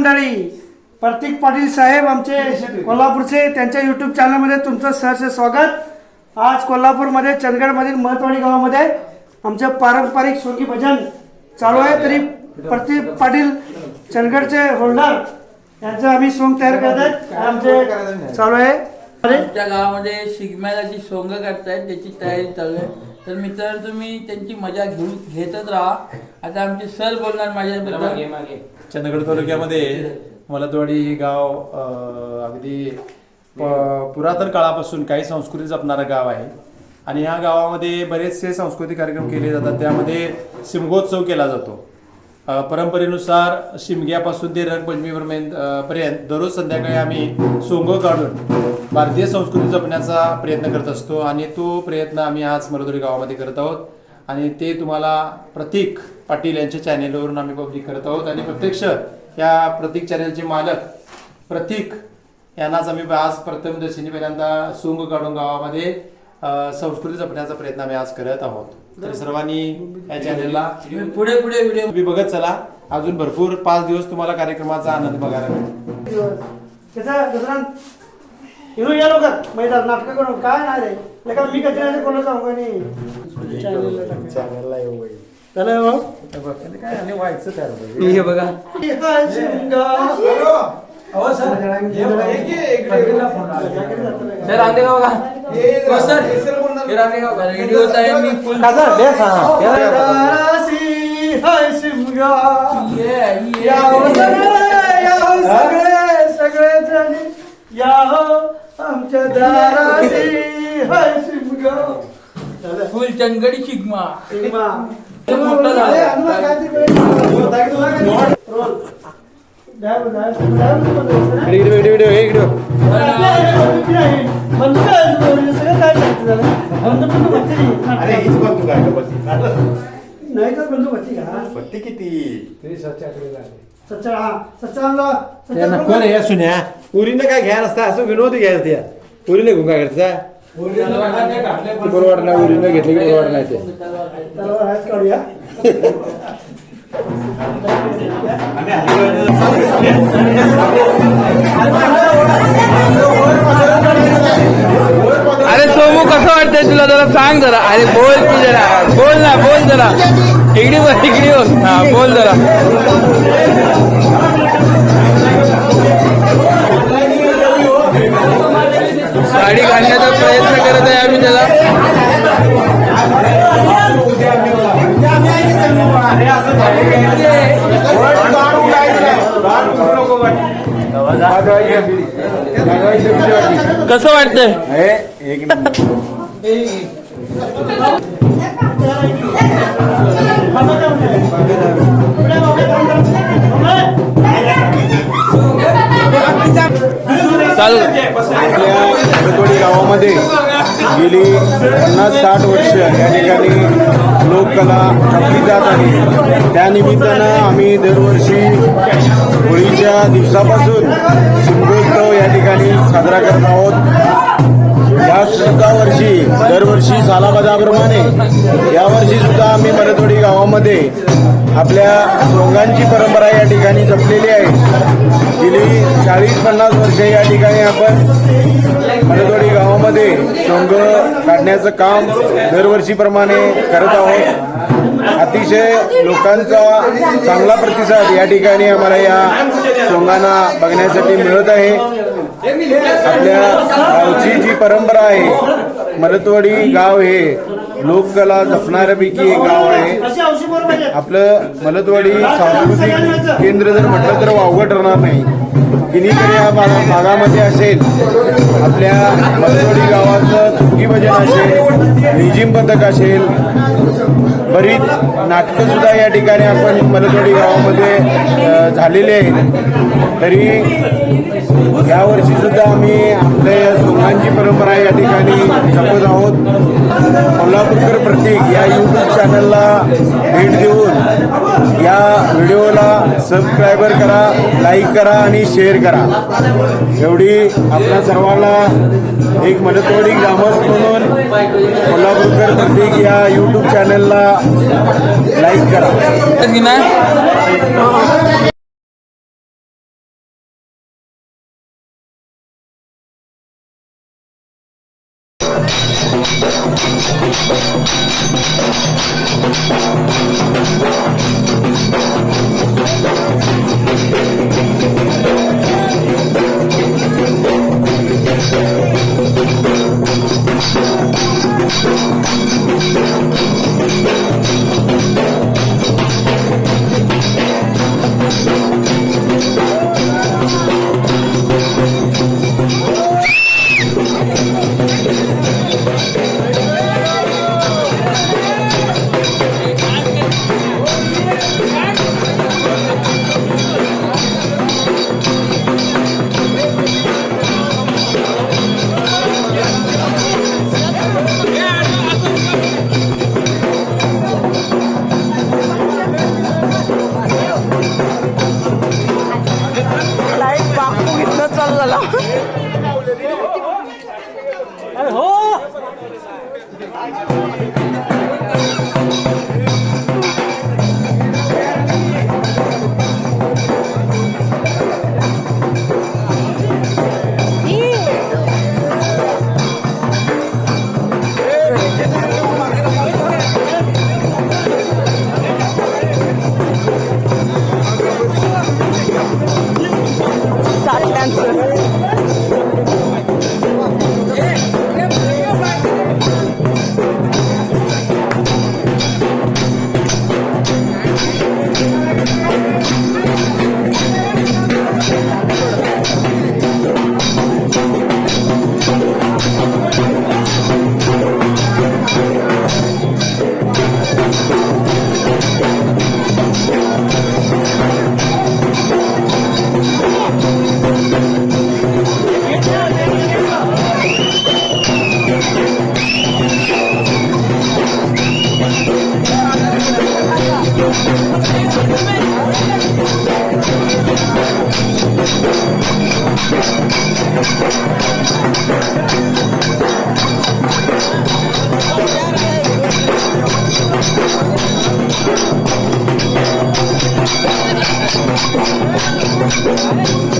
मंडळी प्रतीक पाटील साहेब आमचे कोल्हापूरचे त्यांच्या युट्यूब चॅनलमध्ये तुमचं सहर्ष स्वागत. आज कोल्हापूरमध्ये चंदगडमधील महत्वाडी गावामध्ये आमचे पारंपरिक सोंगी भजन चालू आहे. तरी प्रतीक पाटील चंदगडचे होल्डर यांचं आम्ही सोंग तयार करत आहेत. आमचे चालू आहे. आमच्या गावामध्ये शिगम्याला जी सोंग करतायत त्याची तयारी चालू आहे. तर मित्र तुम्ही त्यांची मजा घेऊ घेतच राहा. आता आमचे सर बोलणार माझ्याबद्दल. चंदगड तालुक्यामध्ये मलतवाडी हे गाव अगदी प- पुरातन काळापासून काही संस्कृती जपणारं गाव आहे. आणि ह्या गावामध्ये बरेचसे सांस्कृतिक कार्यक्रम केले जातात. त्यामध्ये शिमगोत्सव केला जातो. परंपरेनुसार शिमग्यापासून ते रंगपंचमीपर्यंत पर्यंत दररोज संध्याकाळी आम्ही सोंग काढून भारतीय संस्कृती जपण्याचा प्रयत्न करत असतो. आणि तो प्रयत्न आम्ही आज मलतवाडी गावामध्ये करत आहोत. आणि ते तुम्हाला प्रतीक पाटील यांच्या चॅनेलवरून आम्ही पब्लिक करत आहोत आणि प्रत्यक्ष या प्रतीक चॅनेलचे मालक प्रतीक यांनाच आम्ही आज प्रथम दर्शनी पहिल्यांदा सोंग काढून गावामध्ये संस्कृती जपण्याचा प्रयत्न आम्ही आज करत आहोत. तर सर्वांनी या चॅनेलला पुढे पुढे व्हिडिओ तुम्ही बघत चला. अजून भरपूर पाच दिवस तुम्हाला कार्यक्रमाचा आनंद बघायला मिळेल. हिरो या मैदान नाटक करून काय नाही रे. लेका मी कधी कोणाला सांगू का नाही? चॅनलला येऊ त्याला भाऊ काय आणि व्हायचं त्याला हे बघा. सर का हो सर. हे रांदेगाव का व्हिडिओ आहे मी फुल सगळे जण या हो. आमच्या दाराशी हाय शिमगाव फुल चंदगडी शिगमा. शिगमा. नाही तर बंदूक भरती का? पत्ती किती? सच्चा हा सच्चा सच्चा कोण आहे सुन्या? पुरीनं काय घ्या नसता असं विनोद घ्यायचं त्या. पुरीने घेऊन काय बरोबर घेतलं की बरोबर नाही ते अरे सोमू कसं वाटतंय तुला? जरा सांग जरा. अरे बोल तू जरा. बोल ना बोल जरा. इकडे बोल इकडे बोल हा बोल जरा. कसं वाटतंय? एक चालू. गावामध्ये गेली पन्नास साठ वर्ष या ठिकाणी लोककला जपली जात आहे. त्यानिमित्तानं आम्ही दरवर्षी होळीच्या दिवसापासून शिमगोत्सव या ठिकाणी साजरा करत आहोत. या सुद्धा वर्षी दरवर्षी सालाबाजाप्रमाणे यावर्षी सुद्धा आम्ही मरतोडी गावामध्ये आपल्या सोंगांची परंपरा या ठिकाणी जपलेली आहे. गेली चाळीस पन्नास वर्ष या ठिकाणी आपण मरतोडी गावामध्ये सोंग काढण्याचं काम दरवर्षीप्रमाणे करत आहोत. अतिशय लोकांचा चांगला प्रतिसाद या ठिकाणी आम्हाला या सोंगांना बघण्यासाठी मिळत आहे. आपल्या गावची जी परंपरा आहे मरतवाडी गाव हे लोककला जपणाऱ्यापैकी एक गाव आहे. आपलं मलतवाडी सांस्कृतिक केंद्र जर म्हटलं तर वावगं ठरणार नाही. किनीकडे या भागा- भागामध्ये असेल आपल्या मलतवाडी गावाचं चुकी भजन असेल रिजिम पथक असेल बरीच नाटकंसुद्धा या ठिकाणी आपण मलतवाडी गावामध्ये झालेली आहेत. तरी यावर्षी सुद्धा आम्ही आपल्या या सोंगांची परंपरा या ठिकाणी जपत आहोत. कोल्हापूरकर प्रतीक या यूट्यूब चॅनलला भेट देऊन या व्हिडिओला सबस्क्रायबर करा लाईक करा आणि शेअर करा. एवढी आपल्या सर्वांना एक मनतोडी ग्रामस्थ म्हणून कोल्हापूरकर प्रतीक या यूट्यूब चॅनलला लाईक करा. हे 감사합니다.